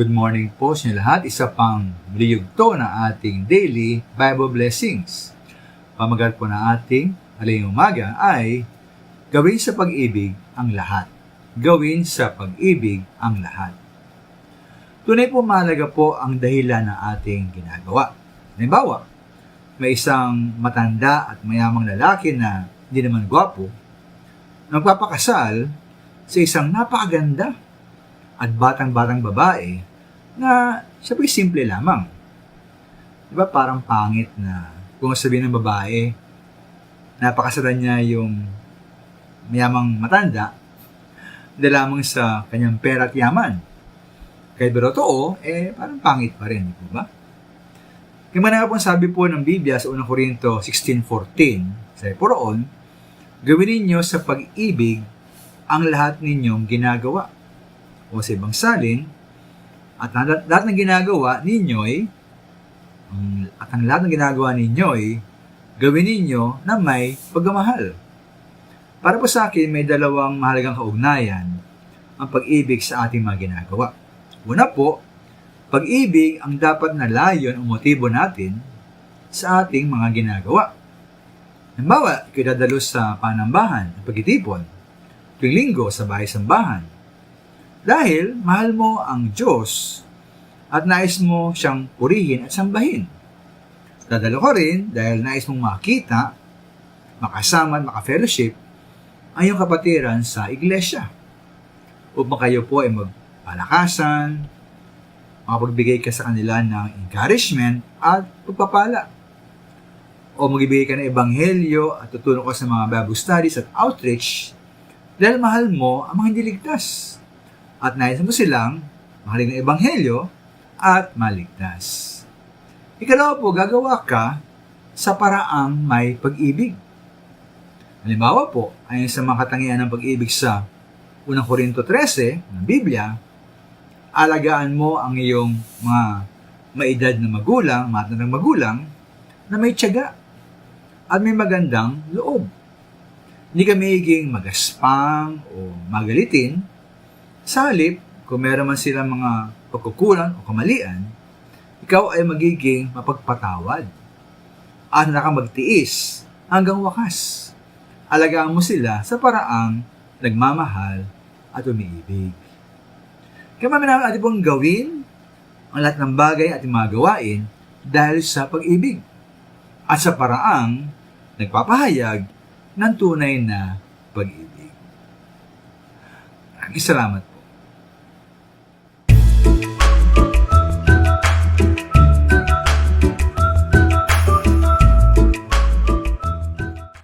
Good morning po sa lahat. Isa pang liyugto na ating daily Bible blessings. Pamagat po na ating aling umaga ay gawin sa pag-ibig ang lahat. Gawin sa pag-ibig ang lahat. Tunay po mahalaga po ang dahilan ng ating ginagawa. Halimbawa, may isang matanda at mayamang lalaki na hindi naman gwapo, nagpapakasal sa isang napakaganda at batang-batang babae na siyempre simple lamang. Di ba parang pangit na kung sabihin ng babae, napakasalan niya yung mayamang matanda dahil lamang sa kanyang pera at yaman. Kaya pero totoo, eh parang pangit pa rin, di ba? Kaya man nga po ang sabi po ng Biblia sa 1 Korinto 16.14, sabi po gawin ninyo sa pag-ibig ang lahat ninyong ginagawa. O sa ibang salin, at ang lahat ng ginagawa ninyo'y, ang- at ang lahat ng ginagawa ninyo'y, gawin ninyo na may pagmamahal. Para po sa akin, may dalawang mahalagang kaugnayan ang pag-ibig sa ating mga ginagawa. Una po, pag-ibig ang dapat na layon o motibo natin sa ating mga ginagawa. Halimbawa, ikaw dadalo sa panambahan at pagtitipon, tuwing linggo sa bahay sambahan. Dahil mahal mo ang Diyos at nais mo siyang purihin at sambahin. Dadalo ka rin dahil nais mong makita, makasama at maka-fellowship ang iyong kapatiran sa iglesia. Upang kayo po ay magpalakasan, makapagbigay ka sa kanila ng encouragement at pagpapala. O magbibigay ka ng ebanghelyo at tutulong ka sa mga Bible studies at outreach dahil mahal mo ang mga hindi ligtas. At nais mo silang mahalin ng ebanghelyo at maligtas. Ikalawa po, gagawa ka sa paraang may pag-ibig. Halimbawa po, ayon sa mga katangian ng pag-ibig sa 1 Korinto 13 ng Biblia, alagaan mo ang iyong mga maedad na magulang, matandang magulang, na may tiyaga at may magandang loob. Hindi ka magiging magaspang o magalitin. Sa kung meron man silang mga pagkukulang o kamalian, ikaw ay magiging mapagpatawad at nakamagtiis hanggang wakas. Alagaan mo sila sa paraang nagmamahal at umiibig. Kaya maminahal natin pong gawin ang lahat ng bagay at mga gawain dahil sa pag-ibig at sa paraang nagpapahayag ng tunay na pag-ibig. Maraming salamat.